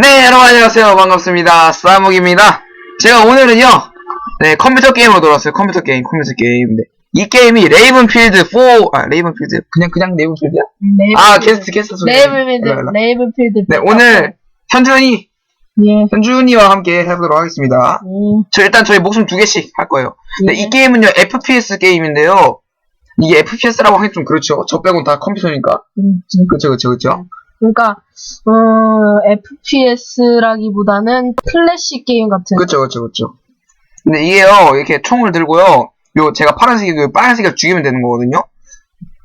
네, 여러분 안녕하세요. 반갑습니다. 싸목입니다. 제가 오늘은요, 네, 컴퓨터 게임으로 돌아왔어요. 컴퓨터 게임, 컴퓨터 게임. 네. 이 게임이 레이븐필드 4, 아, 레이븐필드, 그냥, 그냥 레이븐필드야? 레이블 아, 게스트, 게스트 소리. 레이블필드 일로, 일로. 레이블필드 네, 오늘, 현준이, 예 현준이와 함께 해보도록 하겠습니다. 음, 저 일단 저희 목숨 두 개씩 할 거예요. 네, 예. 이 게임은요, FPS 게임인데요. 이게 FPS라고 하기 좀 그렇죠. 저 빼곤 다 컴퓨터니까. 음, 그쵸, 그쵸, 그쵸. 그러니까 어, FPS라기보다는 클래식 게임 같은 그쵸, 그쵸, 그쵸. 근데 이게요, 이렇게 총을 들고요, 요, 제가 파란색이, 그 빨간색을 죽이면 되는 거거든요?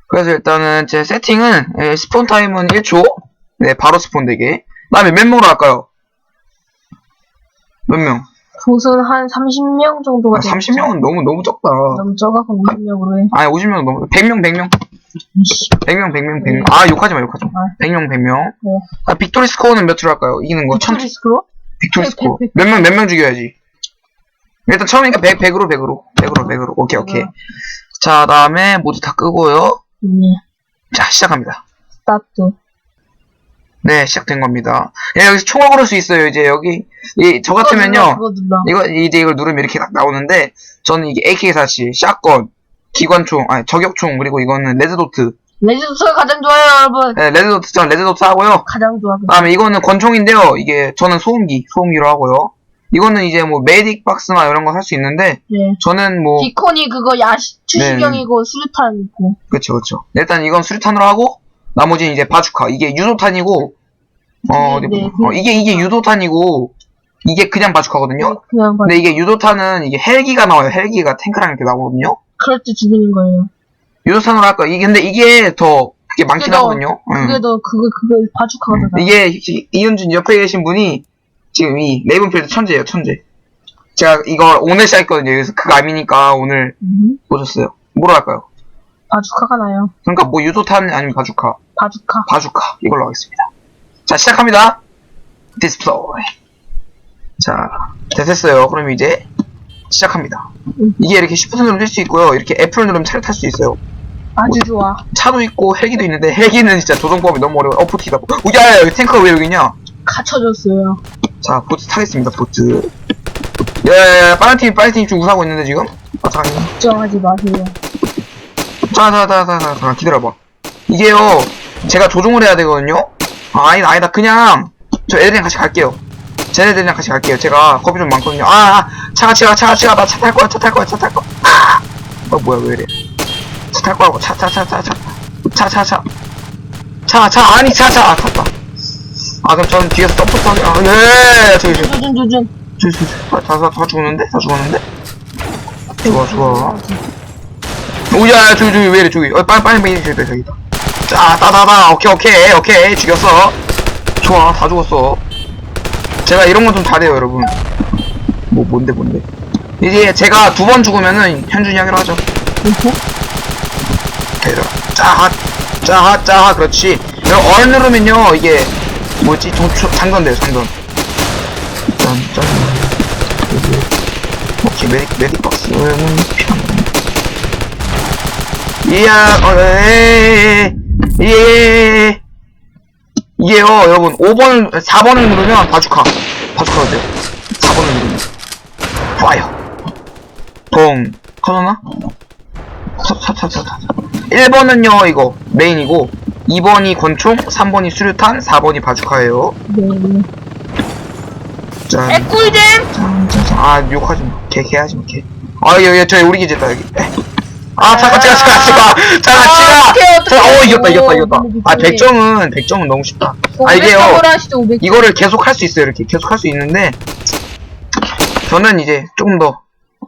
그래서 일단은 제 세팅은, 예, 스폰 타임은 1초. 네, 바로 스폰 되게. 그 다음에 몇 명으로 할까요? 몇 명? 보스는 한 30명 정도가 아, 되겠죠? 30명은 너무, 너무 적다. 너무 적어서 50명으로 해 아니, 50명은 너무, 100명, 100명. 이씨, 100명, 100명, 100명. 아, 욕하지 마, 욕하지 마. 아. 100명, 100명. 네. 아, 빅토리 스코어는 몇으로 할까요? 이기는 거. 천, 빅토리스크로? 빅토리 백, 스코어. 백, 백. 몇 명, 몇 명 죽여야지. 일단 처음이니까 100, 100으로, 100으로. 100으로, 100으로. 오케이, 오케이. 어. 자, 다음에 모두 다 끄고요. 네 자, 시작합니다. 스타트 네, 시작된 겁니다. 예, 여기서 총을 고를 수 있어요. 이제 여기, 이, 저 같으면요. 그거 눌러 이거, 이제 이걸 누르면 이렇게 딱 나오는데, 저는 이게 AK-47, 샷건, 기관총, 아니, 저격총, 그리고 이거는 레드도트. 레지도트가 가장 좋아요 여러분 네, 레드도트, 전 레드도트 하고요. 가장 좋아 그 다음에 이거는 권총인데요. 이게, 저는 소음기, 소음기로 하고요. 이거는 이제 뭐, 메딕 박스나 이런 거할수 있는데, 네 저는 뭐, 디콘이 그거 야시 추시경이고 수류탄 있고 그쵸, 그쵸. 일단 이건 수류탄으로 하고, 나머지는 이제 바주카. 이게 유도탄이고, 어, 어디 네. 그- 어, 이게, 이게 유도탄이고, 이게 그냥 바주카거든요? 그냥 봐 근데 이게 유도탄은 이게 헬기가 나와요. 헬기가 탱크랑 이렇게 나오거든요? 그럴 때 죽이는 거예요 유도탄으로 할까? 이게, 근데 이게 더, 그게 많긴 그게 더- 하거든요? 응. 그게 더 그거 그거 바주카가 더 이게, 이- 이현준 옆에 계신 분이, 지금 이, 레이븐필드 천재예요, 천재. 제가 이걸 오늘 시작했거든요. 그래서 그거 아니니까 오늘 음, 보셨어요. 뭐로 할까요? 바주카가 나요. 그러니까 뭐 유도탄 아니면 바주카. 바주카. 바주카 이걸로 하겠습니다. 자 시작합니다. 디스플레이. 자 됐어요. 그럼 이제 시작합니다. 음. 이게 이렇게 Shift 누르면 뛸 수 있고요. 이렇게 F를 누르면 차를 탈 수 있어요. 아주 좋아. 차도 있고 헬기도 있는데 헬기는 진짜 조종법이 너무 어려워요. 어 보트다. 오야 여기 탱크가 왜 여기 있냐? 갇혀졌어요. 자 보트 타겠습니다. 보트. 야야야 빨간 팀 빨간 팀 지금 우사하고 있는데 지금? 아 잠깐만. 걱정하지 마세요. 자자자자자 잠깐 기다려봐. 이게요 제가 조종을 해야 되거든요. 아 아니다 아니다 그냥 저 애들이랑 같이 갈게요. 쟤네들이랑 같이 갈게요. 제가 겁이 좀 많거든요. 아, 아 차가 차가 차가 차가 나 차 탈 거야 차 탈 거야 차 탈 거야. 아! 어 뭐야 왜 이래? 차 탈 거라고 차 차 차 차 차 차 차 차 차 차 아니 차 차 아, 탔다. 아 그럼 저는 뒤에서 점프 타기 아 예 저기 저기 조준 조준. 저기 저기 다다 다 죽었는데 다 죽었는데 좋아 좋아. 오야 저기 저기 왜 이래 저기 어 빨리 빨리 빨리 저기 저기 자 따다다 오케이 오케이 오케이 죽였어 좋아 다 죽었어 제가 이런 건 좀 잘해요 여러분. 뭐 뭔데 뭔데? 이제 제가 두 번 죽으면은 현준이 하기로 하죠. 오케이 짜하 짜하 짜하 그렇지. 얼 누르면요 이게 뭐지? 종, 초- 장전돼요 장전. 짠짠. 오케이 메딕 메딕 박스는 필요? 이야, 어, 에에에에, 예, 이게요, 여러분, 5번, 4번을 누르면 바주카. 바주카가 돼요. 4번을 누르면. 좋아요. 동, 커졌나? 차차차차. 1번은요, 이거, 메인이고, 2번이 권총, 3번이 수류탄, 4번이 바주카예요. 네. 짠. 애꿀잼. 짠, 짠, 짠. 아, 욕하지 마. 개, 개 하지 마, 개. 아, 여기, 여기, 저기, 우리 기지다, 여기. 아, 잠깐, 잠깐, 잠깐, 잠깐. 잠깐, 아, 치가. 어떡해, 어떡해. 잠깐, 어, 이겼다, 이겼다, 이겼다. 오, 아, 미쳤네. 100점은, 100점은 너무 쉽다. 아, 이게요. 500점으로 하시죠 500. 이거를 계속 할 수 있어요, 이렇게. 계속 할 수 있는데, 저는 이제 조금 더,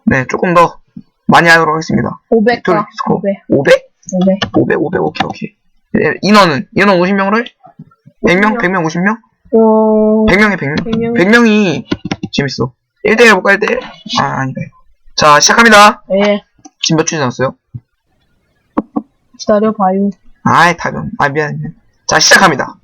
네, 조금 더 많이 하도록 하겠습니다. 500. 빅토리 가. 스코어. 500. 500? 500. 500, 500, 오케이, 오케이. 예, 인원은? 인원 50명으로 해? 100명? 100명, 50명? 어. 100명에 100명? 100명. 100명이 재밌어. 1대1 해볼까, 1대1? 아, 아니다. 자, 시작합니다. 예. 지금 몇 주 지났어요? 기다려봐요. 아이, 다변. 아, 미안, 미안. 자, 시작합니다.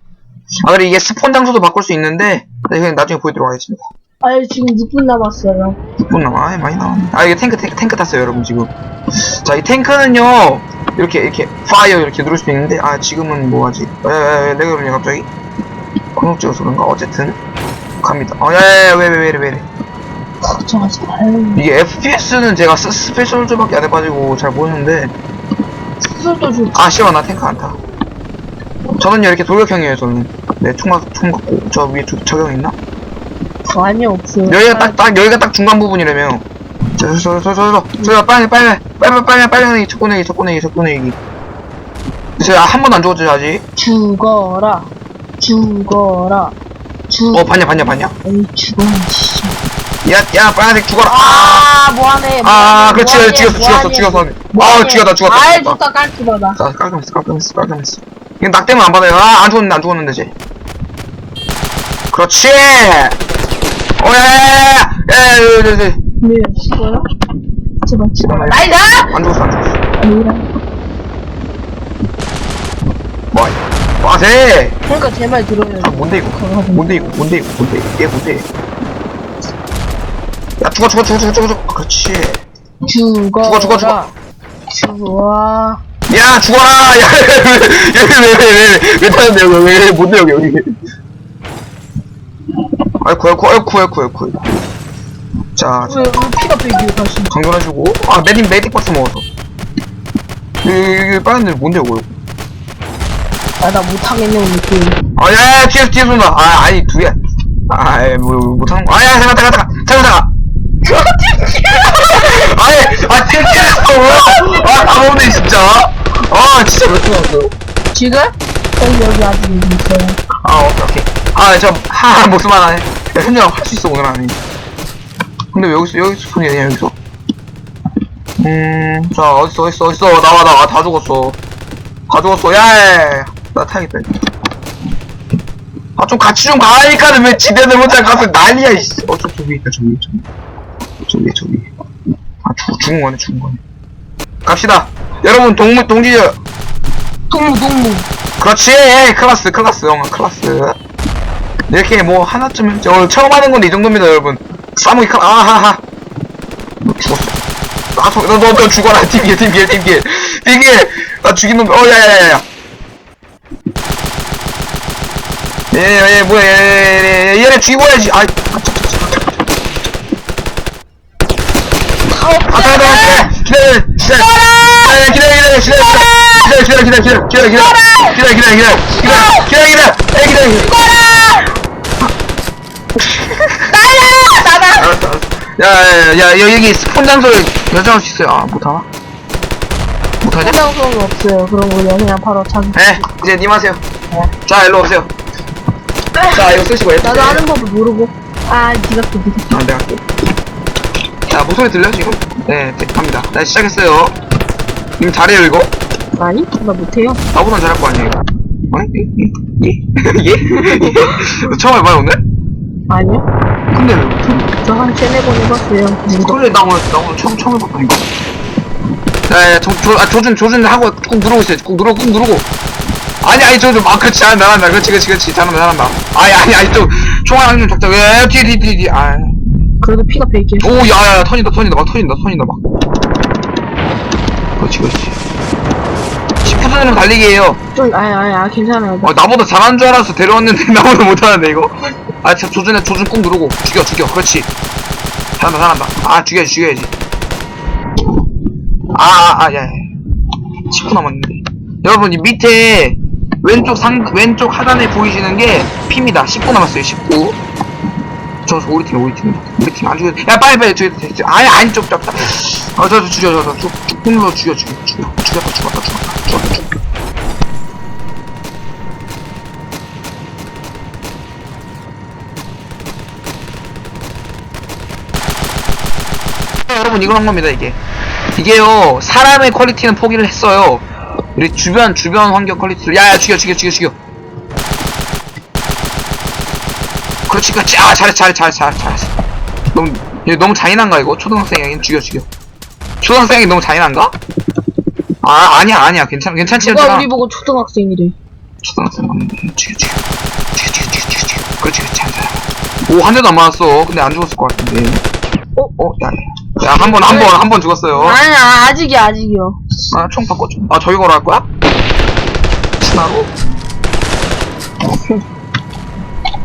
아, 그래, 이게 스폰 장소도 바꿀 수 있는데, 네, 그냥 나중에 보여드리도록 하겠습니다. 아 지금 6분 남았어요. 6분 남아. 아이, 많이 남았네. 아, 이게 탱크, 탱크, 탱크 탔어요, 여러분, 지금. 자, 이 탱크는요, 이렇게, 이렇게, 파이어 이렇게 누를 수도 있는데, 아, 지금은 뭐 하지? 에, 에, 에, 내가 그러냐, 갑자기? 공격 찍어서 그런가? 어쨌든. 갑니다. 어, 야, 야, 야, 왜, 왜, 왜, 왜, 왜. 걱정하지 말아요. 이게 FPS는 제가 스, 스페셜즈밖에 안 해가지고 잘 모르는데. 좀. 아, 씨발, 나 탱크 안 타. 저는요, 이렇게 돌격형이에요, 저는. 네, 총, 맞- 총 갖고. 저 위에 저, 저격 있나? 아니, 없어요. 여기가 딱, 딱, 여기가 딱 중간 부분이라며. 저, 저, 저, 저, 저, 저, 저, 빨리, 빨리, 빨리, 빨리, 빨리, 빨리, 첫 꺼내기, 첫 꺼내기, 첫 꺼내기. 제가 한 번도 안 죽었죠, 아직? 죽어라. 죽어라. 죽. 어, 봤냐, 봤냐, 봤냐? 에이, 죽어야지. 야, 야, 빨간색 죽어라. 아, 아, 뭐하네. 아, 그렇지, 죽였어, 죽였어. 죽였어. 아, 죽였다, 죽였다, 아이, 죽였다. 좋다, 깔끔하다. 자, 깔끔했어, 깔끔했어, 깔끔했어. 이건 낙 때문에 안 받아요. 아, 안 죽었는데, 안 죽었는데, 쟤. 그렇지! 어, 야, 야, 야, 야, 야, 야, 야, 야, 야. 네, 죽어라. 제발, 죽어라. 나이다! 안 죽었어, 안 죽었어. 아니라. 뭐, 빠세! 그러니까 제말 들어요. 아, 뭔데, 이거? 뭔데, 이거? 뭔데, 이거? 뭔데, 이거? 얘 뭔데? 야, 죽어, 죽어, 죽어, 죽어, 죽어, 죽어. 아, 그렇지. 죽어라. 죽어, 죽어, 죽어. 야, 죽어라! 야, 왜, 왜, 왜, 왜, 왜, 왜 타는데, 여기, 왜, 왜, 뭔데, 여기, 여기. 아이쿠, 아이쿠, 아이쿠, 아이쿠, 아이쿠. 자, 왜, 왜 피가 빼기요, 다시. 강전해주고. 아, 메딕, 메딕 박스 먹었어. 여기, 여기, 빨간 데 뭔데, 이거? 아, 나 못하겠네, 오늘 게임. 아, 야, 야, 뒤에서, 뒤에서 온다. 아, 아니, 두 개. 아, 아, 뭐, 못하는 거. 아, 야, 잠깐, 잠깐, 잠깐, 잠깐, 잠깐. 아니, 아, 튀었어. 아, 가보네, 진짜. 아, 진짜 몇 번 지금? 여기, 여기 아직 여기 있어요. 아, 오케이, 오케이. 아, 저, 하, 하네. 야, 현장 할수 있어, 오늘 안에. 근데 왜 여기서, 여기서 손이 아니야, 여기서? 음, 자, 어딨어, 어딨어, 어딨어. 나와, 나와. 다 죽었어. 다 죽었어. 야, 야, 야. 나 타야겠다. 이제. 아, 좀 같이 좀 가라니까는 왜 지대들 혼자 가서 난리야, 이씨. 어, 저, 저기 있다, 저기, 저기. 저기, 저기. 아, 죽, 죽은 거네, 죽은 거네. 갑시다. 여러분, 동물, 동지들. 동무, 동무. 그렇지 클라스 클라스 형 클라스 이렇게 뭐 하나쯤 오늘 처음 하는 건데 이 정도입니다 여러분 싸무기 클 아하하 너 죽었어 아너너 너, 너 죽어라 팀길 팀길 팀길 팀길 나 죽인 놈 어 야야야야 예예 뭐야 얘 얘네 죽이고 해야지 아이 아, 기다려, 기다려, 기다려, 기다려, 기다려, 기다려, 기다려, 기다려, 기다려, 기다려, 기다려, 기다려, 기다려, 기다려, 기다려, 기다려, 기다려, 기다려, 기다려. 알았어, 알았어. 야, 야, 야, 야, 여기 스폰 장소에 여정할 수 있어요. 아, 못하나? 못하냐? 해당성이 없어요. 그런 거 그냥 바로 자기. 네, 이제 님 하세요. 자, 일로 오세요. 자, 이거 쓰시고 F. 나도 하는 법을 모르고. 아, 니가 또 무슨. 아, 내가 할게. 자, 목소리 들려, 지금? 네, 네, 갑니다. 나 시작했어요. 님 잘해요, 이거? 아니? 나 못해요. 나보단 잘할 거 아니에요? 아니? 예? 예? 처음 해봐요, 오늘? 아니요? 근데 왜 못해? 저한 세네 번 해봤어요. 그래, 나 오늘, 나 오늘 처음, 처음 해봤다니까. 야, 야, 아, 조준, 조준 하고 꾹 누르고 있어요. 꾹 누르고, 꾹 누르고. 아니, 아니, 조준, 아, 그렇지, 아, 잘한다, 그렇지, 그렇지, 그렇지, 잘한다, 잘한다. 아니, 아니, 아니, 좀, 총알 한좀 적자. 왜, 뒤에, 뒤에, 뒤에, 뒤에, 아. 그래도 피가 베이게. 오, 야, 야, 야, 터진다, 터진다, 막 터진다, 터진다, 막. 그렇지, 그렇지. 10분 전이면 달리기예요. 좀, 아니, 아니, 아, 괜찮아요. 어, 나보다 잘하는 줄 알아서 데려왔는데 나보다 못하는데 이거. 아 진짜 조준해 조준 꾹 누르고. 죽여 죽여. 그렇지. 잘한다 잘한다. 아 죽여야지 죽여야지. 아아아야 10분 남았는데. 여러분 이 밑에 왼쪽 상 왼쪽 하단에 보이시는 게 피입니다. 10분 남았어요 19 저, 저 우리 팀 우리 팀. 우리 팀 안 죽여 야 빨리 빨리 죽여 죽여 아니 아니 좀 잡다. 어저 저 죽여 저저쭉쭉 눌러 죽여 죽여 죽여 죽였다 죽었다 죽었다 죽었다 여러분 이걸 한 겁니다 이게. 이게요 사람의 퀄리티는 포기를 했어요. 우리 주변 주변 환경 퀄리티를 야야 죽여 죽여 죽여 죽여. 그렇지 그렇지. 아 잘했어 잘했어 잘했어 잘했어 잘했어. 너무 얘 너무 잔인한가 이거? 초등학생이 죽여 죽여. 초등학생이 너무 잔인한가? 아 아니야 아니야. 괜찮 괜찮지 누가 괜찮아. 우리 보고 초등학생이래. 초등학생 맞는데 죽여 죽여. 죽여 죽여 죽여 죽여 죽여. 그렇지 그렇지 잘 살아 오한 대도 안 맞았어. 근데 안 죽었을 것 같은데 어? 어? 야, 야, 한 번, 한 번, 한 번 죽었어요. 아니야, 아직이야, 아직이요. 아, 총 바꿔줘. 아, 저기 걸어 할 거야? 신나로?